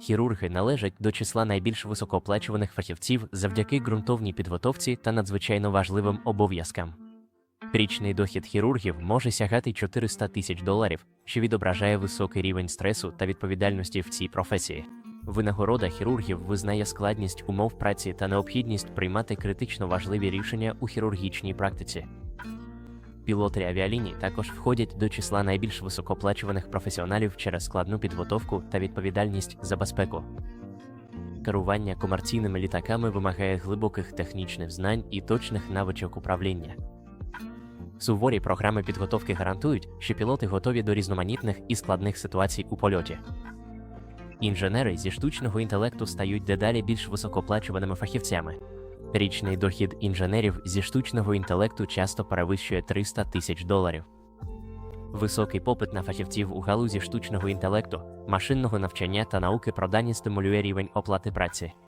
Хірурги належать до числа найбільш високооплачуваних фахівців завдяки ґрунтовній підготовці та надзвичайно важливим обов'язкам. Річний дохід хірургів може сягати 400 тисяч доларів, що відображає високий рівень стресу та відповідальності в цій професії. Винагорода хірургів визнає складність умов праці та необхідність приймати критично важливі рішення у хірургічній практиці. Пілоти авіаліній також входять до числа найбільш високооплачуваних професіоналів через складну підготовку та відповідальність за безпеку. Керування комерційними літаками вимагає глибоких технічних знань і точних навичок управління. Суворі програми підготовки гарантують, що пілоти готові до різноманітних і складних ситуацій у польоті. Інженери зі штучного інтелекту стають дедалі більш високооплачуваними фахівцями. Річний дохід інженерів зі штучного інтелекту часто перевищує 300 тисяч доларів. Високий попит на фахівців у галузі штучного інтелекту, машинного навчання та науки про дані стимулює рівень оплати праці.